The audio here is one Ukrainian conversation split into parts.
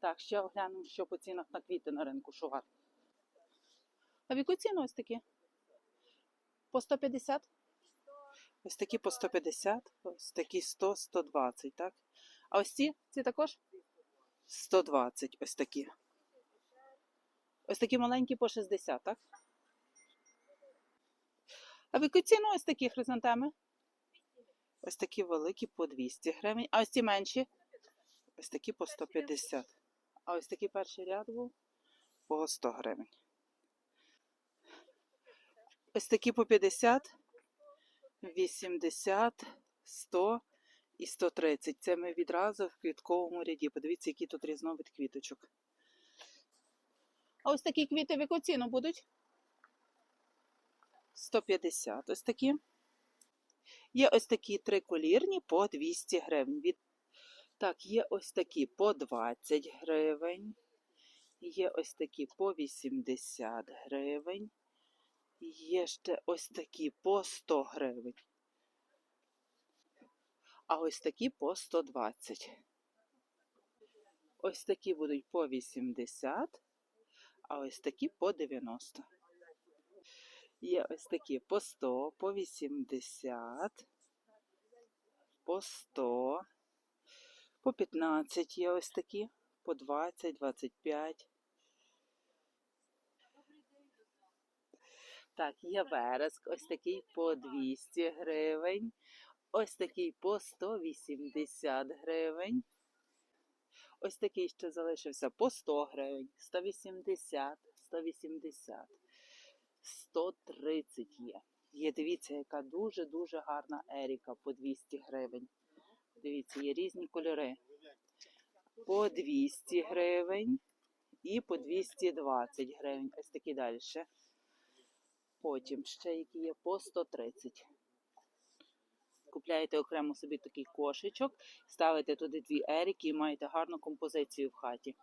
Так, ще оглянемо, що по цінах на квіти на ринку шугар. А в яку ціну ось такі? По 150? Ось такі по 150, ось такі 100, 120, так? А ось ці? Ці також? 120, ось такі. Ось такі маленькі по 60, так? А в яку ціну ось такі хризантеми? Ось такі великі по 200 гривень. А ось ці менші? Ось такі по 150. А ось такий перший ряд був по 100 гривень. Ось такі по 50, 80, 100 і 130. Це ми відразу в квітковому ряді. Подивіться, який тут різновид квіточок. А ось такі квіти в яку ціну будуть? 150. Ось такі. Є ось такі триколірні по 200 гривень. Від... Так, є ось такі по 20 гривень. Є ось такі по 80 гривень. Є ще ось такі по 100 гривень. А ось такі по 120. Ось такі будуть по 80, а ось такі по 90. Є ось такі по 100, по 80, по 100, по 15 є ось такі, по 20, 25. Так, є вереск, ось такий по 200 гривень, ось такий по 180 гривень. Ось такий ще залишився по 100 гривень, 180, 180, 130 є. Є, дивіться, яка дуже-дуже гарна Еріка по 200 гривень. Дивіться, є різні кольори. По 200 гривень і по 220 гривень. Ось такі далі. Потім ще які є по 130. Купляєте окремо собі такий кошечок, ставите туди дві еріки і маєте гарну композицію в хаті.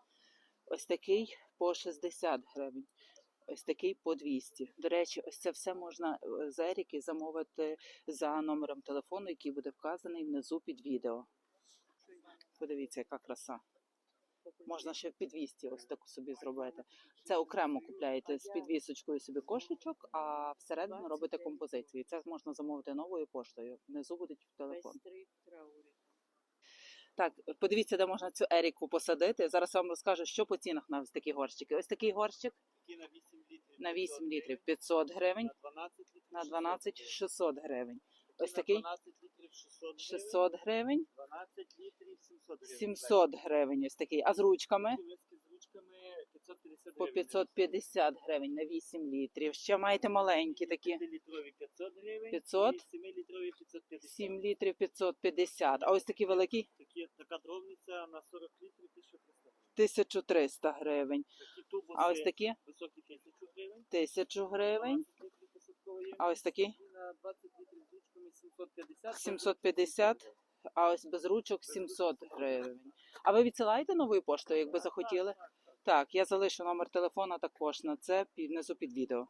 Ось такий по 60 гривень. Ось такий по 200. До речі, ось це все можна е, з Еріки замовити за номером телефону, який буде вказаний внизу під відео. Подивіться, яка краса. Можна ще під 200 ось таку собі зробити. Це окремо купляєте з підвісочкою собі кошечок, а всередину робите композицію. Це можна замовити новою поштою. Внизу буде телефон. Так, подивіться, де можна цю Еріку посадити. Зараз я вам розкажу, що по цінах на ось такі горщики. Ось такий горщик Такі на 8 літрів. на 8 літрів 500 гривень, На 12 літрів. на 12 600 гривень. Ось такий 12 літрів 600 гривень. 600 гривень, 12 літрів 700 гривень. 700 гривень. Ось такий. А з ручками з ручками 550 по гривень. 550 гривень на 8 літрів. Ще маєте маленькі такі 5-літрові 500 гривень. 500. І 7-літрові 550. 7 літрів 550. А ось такі великі така дровниця на 40 літрів 1300 гривень. 1300 гривень. Такі тубуси А ось такі високі 1000 гривень. 1000 гривень. 12 літрів посадкової. А ось такі І на 20 літрів з ручками 750. 750, а ось без ручок 700 гривень. А ви відсилаєте новою поштою, якби захотіли? Так, я залишу номер телефона також на це під- внизу під відео.